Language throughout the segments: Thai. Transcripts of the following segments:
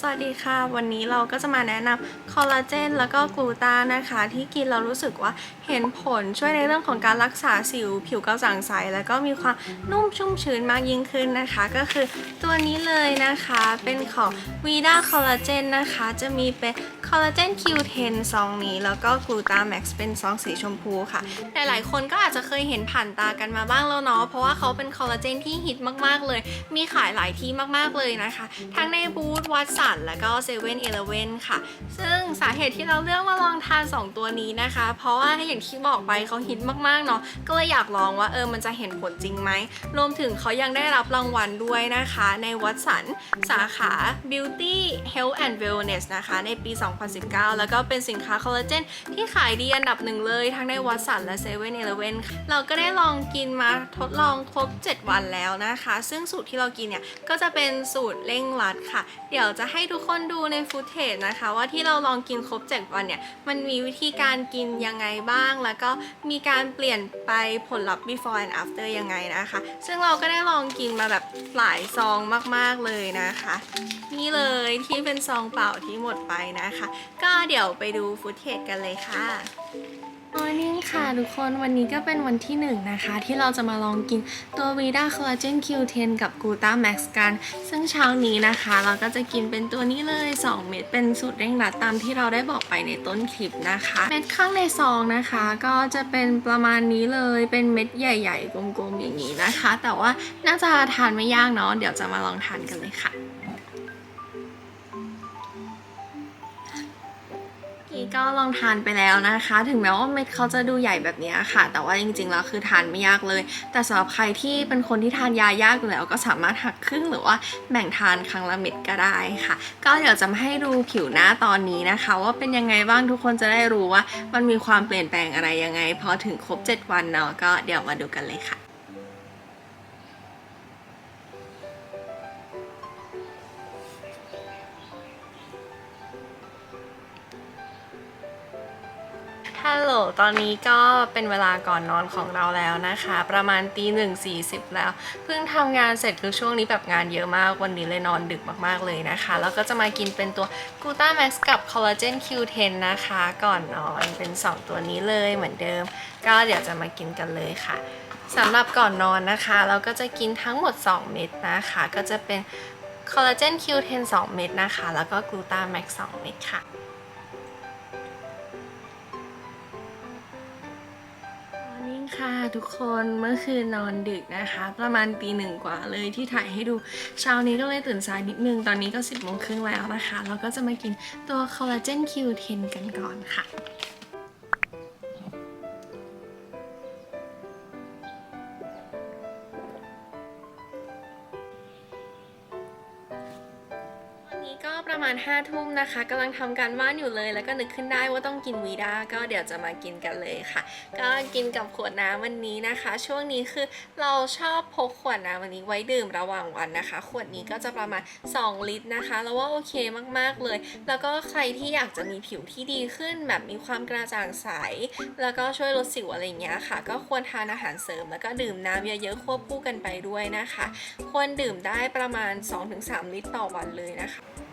สวัสดีค่ะ วันนี้เราก็จะมาแนะนำคอลลาเจนแล้วก็กลูตานะคะ ที่กินเรารู้สึกว่าเห็นผลช่วยในเรื่องของการรักษาสิว ผิวกระจ่างใส แล้วก็มีความนุ่มชุ่มชื้นมากยิ่งขึ้นนะคะ ก็คือตัวนี้เลยนะคะเป็นของวีด้าคอลลาเจนนะคะ จะมีเป็น คอลลาเจน Q10 ซองนี้ แล้วก็กลูตาแม็กซ์เป็นซองสีชมพูค่ะ หลายๆ คนก็อาจจะเคยเห็นผ่านตากันมาบ้างแล้วเนาะ เพราะว่าเขาเป็นคอลลาเจนที่ฮิตมากๆเลย มีขายหลายที่มากๆเลยนะคะ ทั้งในบูธวัตสันแล้วก็เซเว่นอีเลเว่นค่ะ ซึ่งสาเหตุที่เราเลือกมาลองทาน 2 ตัวนี้นะคะ เพราะว่าอย่างที่บอกไปเขาฮิตมากๆเนาะ ก็เลยอยากลองว่าเออมันจะเห็นผลจริงไหม รวมถึงเขายังได้รับรางวัลด้วยนะคะ ในวัตสันสาขา Beauty Health and Wellness นะคะ ในปี2019 แล้วก็เป็นสินค้าคอลลาเจนที่ขายดีอันดับหนึ่งเลย ทั้งในวัตสันและเซเว่นอีเลเว่นเราก็ได้ลองกินมาทดลองครบ 7 วันแล้วนะคะ ซึ่งสูตรที่เรากินเนี่ย ก็จะเป็นสูตรเร่งรัดค่ะ เดี๋ยวจะให้ทุกคนดูในฟุตเทจนะคะ ว่าที่เราลองกินครบ 7 วันเนี่ย มันมีวิธีการกินยังไงบ้าง แล้วก็มีการเปลี่ยนไปผลลัพธ์ before and after ยังไงนะคะ ซึ่งเราก็ได้ลองกินมาแบบหลายซองมาก ๆ เลยนะคะ นี่เลยที่เป็นซองเปล่าที่หมดไปนะคะก็เดี๋ยวไปดูฟุตเทจกันเลยค่ะมอร์นิ่งค่ะทุกคนวันนี้ก็เป็นวันที่1นะคะ ที่เราจะมาลองกินตัว Vida Collagen Q10 กับ Gluta Max กัน ซึ่งเช้านี้นะคะ เราก็จะกินเป็นตัวนี้เลย 2 เม็ดเป็นสูตรเร่งรัดตามที่เราได้บอกไปในต้นคลิปนะคะ เม็ดข้างในซองนะคะ ก็จะเป็นประมาณนี้เลยเป็นเม็ดใหญ่ ๆ กลมๆอย่างนี้นะคะ แต่ว่าน่าจะทานไม่ยากเนาะเดี๋ยวจะมาลองทานกันเลยค่ะ กี้ก็ลองทานไปแล้วนะคะ ถึงแม้ว่าเม็ดเขาจะดูใหญ่แบบนี้ค่ะ แต่ว่าจริงๆแล้วคือทานไม่ยากเลย แต่สำหรับใครที่เป็นคนที่ทานยายากอยู่แล้ว ก็สามารถหักครึ่งหรือว่าแบ่งทานครั้งละเม็ดก็ได้ค่ะ ก็เดี๋ยวจะมาให้ดูผิวหน้าตอนนี้นะคะ ว่าเป็นยังไงบ้างทุกคนจะได้รู้ว่า มันมีความเปลี่ยนแปลงอะไรยังไง พอถึงครบ 7 วันเนาะก็เดี๋ยวมาดูกันเลยค่ะ ฮัลโหล ตอนนี้ก็เป็นเวลาก่อนนอนของเราแล้วนะคะ ประมาณตีหนึ่งสี่สิบแล้ว เพิ่งทำงานเสร็จคือช่วงนี้แบบงานเยอะมาก วันนี้เลยนอนดึกมากๆเลยนะคะ แล้วก็จะมากินเป็นตัว g l u t a Max กับ Collagen Q10 นะคะ ก่อนนอนเป็น 2 ตัวนี้เลยเหมือนเดิม ก็เดี๋ยวจะมากินกันเลยค่ะสำหรับก่อนนอนนะคะ เราก็จะกินทั้งหมด 2 เม็ดนะคะ ก็จะเป็น Collagen Q10 2 เม็ดนะคะ แล้วก็ g l u t a Max 2เม็ดค่ะ ค่ะทุกคนเมื่อคืนนอนดึกนะคะ ประมาณตีหนึ่งกว่าเลยที่ถ่ายให้ดูเช้านี้ก็เลยตื่นสายนิดนึง ตอนนี้ก็ 10บโมงครึ่งแล้วนะคะ เราก็จะมากินตัวคอลลาเจนคิวเทนกันก่อนค่ะ นี้ก็ประมาณ5้าทุ่มนะคะกำลังทำการบ้านอยู่เลย แล้วก็นึกขึ้นได้ว่าต้องกินวีด้าก็เดี๋ยวจะมากินกันเลยค่ะ ก็กินกับขวดน้ำวันนี้นะคะ ช่วงนี้คือเราชอบพกขวดน้ำวันนี้ไว้ดื่มระหว่างวันนะคะ ขวดนี้ก็จะประมาณ 2 ลิตรนะคะแล้วว่าโอเคมากๆเลย แล้วก็ใครที่อยากจะมีผิวที่ดีขึ้น แบบมีความกระจ่างใส แล้วก็ช่วยลดสิวอะไรอย่างเงี้ยค่ะ ก็ควรทานอาหารเสริม แล้วก็ดื่มน้ำเยอะๆควบคู่กันไปด้วยนะคะ ควรดื่มได้ประมาณ 2-3 ลิตรต่อวันเลยนะคะ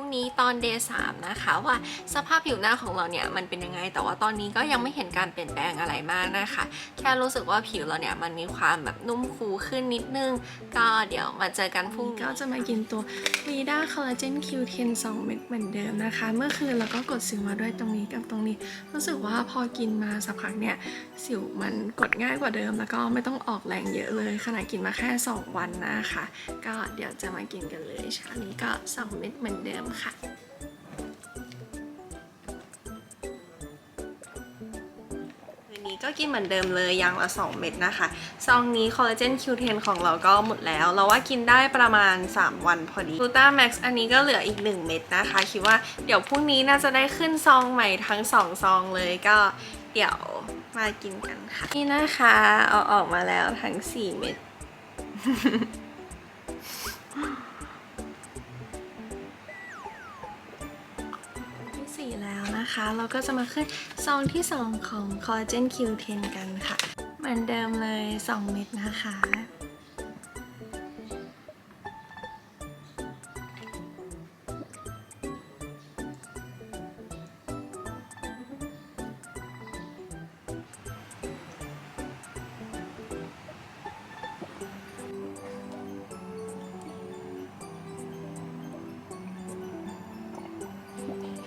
รุ่งนี้ตอน day 3นะคะว่าสภาพผิวหน้าของเราเนี่ยมันเป็นยังไง แต่ว่าตอนนี้ก็ยังไม่เห็นการเปลี่ยนแปลงอะไรมากนะคะ แค่รู้สึกว่าผิวเราเนี่ยมันมีความแบบนุ่มฟูขึ้นนิดนึง ก็เดี๋ยวมาเจอกันพรุ่งนี้ก็จะมากินตัว Vida Collagen Q10 2เม็ดเหมือนเดิมนะคะ เมื่อคืนเราก็กดสิวมาด้วยตรงนี้กับตรงนี้ รู้สึกว่าพอกินมาสักพักเนี่ยสิวมันกดง่ายกว่าเดิม แล้วก็ไม่ต้องออกแรงเยอะเลยขณะกินมาแค่ 2 วันนะคะ ก็เดี๋ยวจะมากินกันเลยเช้านี้ก็2เม็ดเหมือนเดิมค่ะนนี้ก็กินเหมือนเดิมเลยย่างละ 2 เม็ดนะคะ ซองนี้คอลลาเจน Q10 ของเราก็หมดแล้ว เราว่ากินได้ประมาณ 3 วันพอดี g l u t a Max อันนี้ก็เหลืออีก 1 เม็ดนะคะ คิดว่าเดี๋ยวพรุ่งนี้น่าจะได้ขึ้นซองใหม่ทั้ง 2 ซองเลยก็เดี๋ยวมากินกันค่ะ นี่นะคะเอาออกมาแล้วทั้ง 4 เม็ด 4 แล้วนะคะ เราก็จะมาขึ้นซองที่ 2 ของ Collagen Q10 กันค่ะ เหมือนเดิมเลย 2 เม็ดนะคะ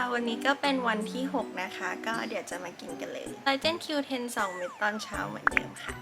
ค่ะวันนี้ก็เป็นวันที่ 6 นะคะ ก็เดี๋ยวจะมากินกันเลยไลเจนคิวเทน2เม็ดตอนเช้าเหมือนเดิมค่ะ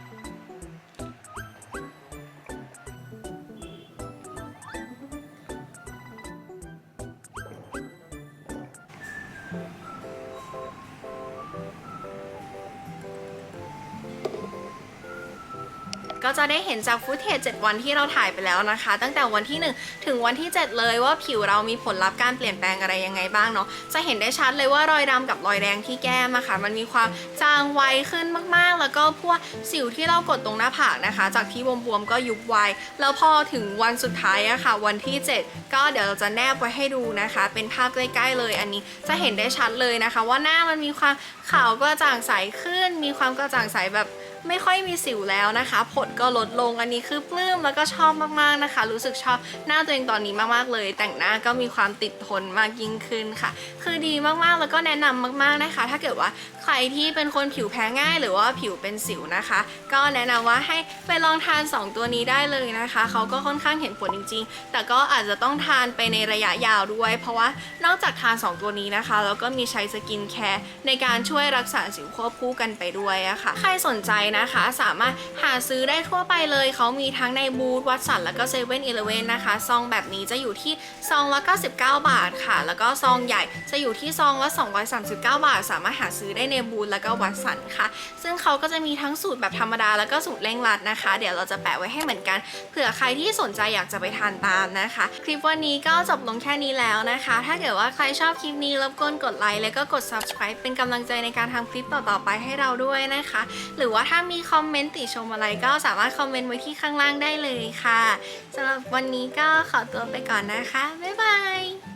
ก็จะได้เห็นจากฟุตเทจ7วันที่เราถ่ายไปแล้วนะคะ ตั้งแต่วันที่ 1 ถึงวันที่ 7 เลยว่าผิวเรามีผลลัพธ์การเปลี่ยนแปลงอะไรยังไงบ้างเนาะจะเห็นได้ชัดเลยว่ารอยดำกับรอยแดงที่แก้มอะค่ะมันมีความจางไวขึ้นมากๆ แล้วก็พวกสิวที่เรากดตรงหน้าผากนะคะ จากที่บวมๆก็ยุบไวแล้วพอถึงวันสุดท้ายอะค่ะ วันที่ 7 ก็เดี๋ยวเราจะแนบไว้ให้ดูนะคะ เป็นภาพใกล้ๆเลยอันนี้จะเห็นได้ชัดเลยนะคะ ว่าหน้ามันมีความขาวกระจ่างใสขึ้น มีความกระจ่างใสแบบ ไม่ค่อยมีสิวแล้วนะคะผลก็ลดลงอันนี้คือปลื้มแล้วก็ชอบมากๆนะคะ รู้สึกชอบหน้าตัวเองตอนนี้มากๆเลย แต่งหน้าก็มีความติดทนมากยิ่งขึ้นค่ะ คือดีมากๆแล้วก็แนะนำมากๆนะคะ ถ้าเกิดว่าใครที่เป็นคนผิวแพ้ง่าย หรือว่าผิวเป็นสิวนะคะ ก็แนะนำว่าให้ไปลองทาน 2 ตัวนี้ได้เลยนะคะเขาก็ค่อนข้างเห็นผลจริง ๆ แต่ก็อาจจะต้องทานไปในระยะยาวด้วย เพราะว่านอกจากทาน 2 ตัวนี้นะคะ แล้วก็มีใช้สกินแคร์ในการช่วยรักษาสิวควบคู่กันไปด้วยอะค่ะ ใครสนใจนะคะสามารถหาซื้อได้ทั่วไปเลย เขามีทั้งในบูธวัตสันแล้วก็เซเว่นอีเลเว่นนะคะซองแบบนี้จะอยู่ที่ซองละ99 บาทค่ะ แล้วก็ซองใหญ่จะอยู่ที่ซองละ239 บาท สามารถหาซื้อได้ในบูธแล้วก็วัตสันค่ะ ซึ่งเขาก็จะมีทั้งสูตรแบบธรรมดาแล้วก็สูตรเร่งรัดนะคะ เดี๋ยวเราจะแปะไว้ให้เหมือนกัน เผื่อใครที่สนใจอยากจะไปทานตามนะคะ คลิปวันนี้ก็จบลงแค่นี้แล้วนะคะ ถ้าเกิดว่าใครชอบคลิปนี้รบกวนกดไลค์แล้วก็กด subscribe เป็นกำลังใจในการทำคลิปต่อๆไปให้เราด้วยนะคะ หรือว่าถ้ามีคอมเมนต์ติชมอะไรก็สามารถคอมเมนต์ไว้ที่ข้างล่างได้เลยค่ะสำหรับวันนี้ก็ขอตัวไปก่อนนะคะ บ๊ายบาย